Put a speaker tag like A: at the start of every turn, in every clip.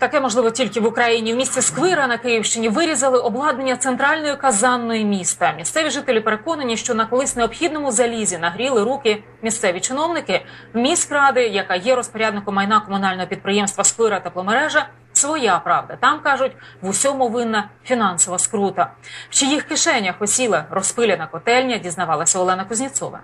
A: таке можливо тільки в Україні. В місті Сквира на Київщині вирізали обладнання центральної казанної міста. Місцеві жителі переконані, що на колись необхідному залізі нагріли руки місцеві чиновники. Міськради, яка є розпорядником майна комунального підприємства Сквира тепломережа, своя правда. Там кажуть, в усьому винна фінансова скрута. В чиїх кишенях осіла розпиляна котельня, дізнавалася Олена Кузнєцова.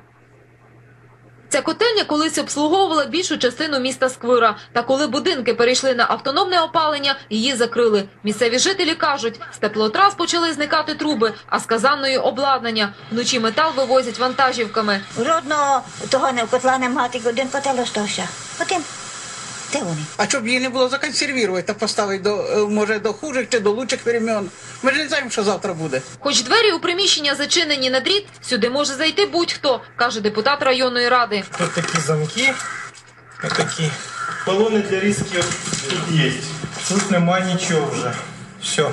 B: Ця котельня колись обслуговувала більшу частину міста Сквира. Та коли будинки перейшли на автономне опалення, її закрили. Місцеві жителі кажуть, з теплотрас почали зникати труби, а з казанної обладнання. Вночі метал вивозять вантажівками.
C: Жодного того не в котла нема, тільки один котел остався. Де вони?
D: А щоб її не було законсервувати та поставити до е, може до хужих чи до лучших времен. Ми ж не знаємо, що завтра буде.
B: Хоч двері у приміщення зачинені на дріт, сюди може зайти будь-хто, каже депутат районної ради.
E: Тут такі замки, такі Балони для різки тут є. Тут немає нічого вже. Все.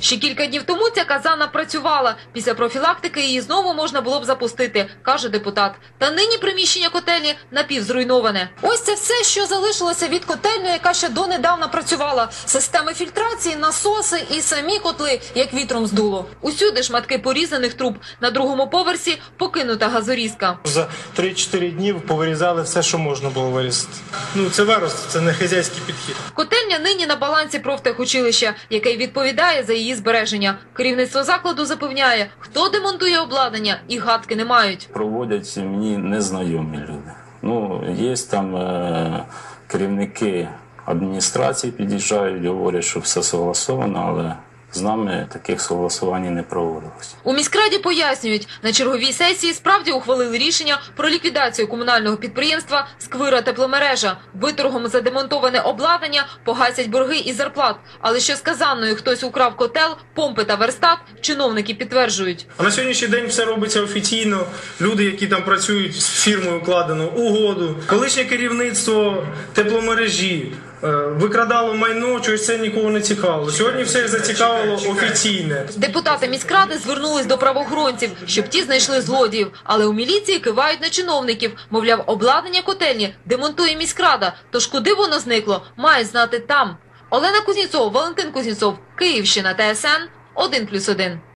B: Ще кілька днів тому ця казана працювала. Після профілактики її знову можна було б запустити, каже депутат. Та нині приміщення котельні напівзруйноване. Ось це все, що залишилося від котельної, яка ще донедавна працювала. Системи фільтрації, насоси і самі котли, як вітром здуло. Усюди шматки порізаних труб. На другому поверсі покинута газорізка.
E: За 3-4 днів повирізали все, що можна було вирізати. Ну, це виросте, це не хазяйський підхід.
B: Котельня нині на балансі профтехучилища, яке відповідає за її збереження. Керівництво закладу запевняє, хто демонтує обладнання, і гадки не мають.
F: проводять мені незнайомі люди. Ну, є там е, керівники адміністрації під'їжджають, говорять, що все согласовано, але з нами таких согласувань не проводилось.
B: У міськраді пояснюють, на черговій сесії справді ухвалили рішення про ліквідацію комунального підприємства «Сквира тепломережа». Виторгом за демонтоване обладнання погасять борги і зарплат. Але що з казанною хтось украв котел, помпи та верстат, чиновники підтверджують.
E: А на сьогоднішній день все робиться офіційно. Люди, які там працюють з фірмою, укладено угоду. Колишнє керівництво тепломережі викрадало майно, чогось це нікого не цікавило. Сьогодні все зацікавило офіційне.
B: Депутати міськради звернулись до правоохоронців, щоб ті знайшли злодіїв. Але у міліції кивають на чиновників. Мовляв, обладнання котельні демонтує міськрада. Тож куди воно зникло, мають знати там. Олена Кузнєцов, Валентин Кузнєцов, Київщина, ТСН 1+,1.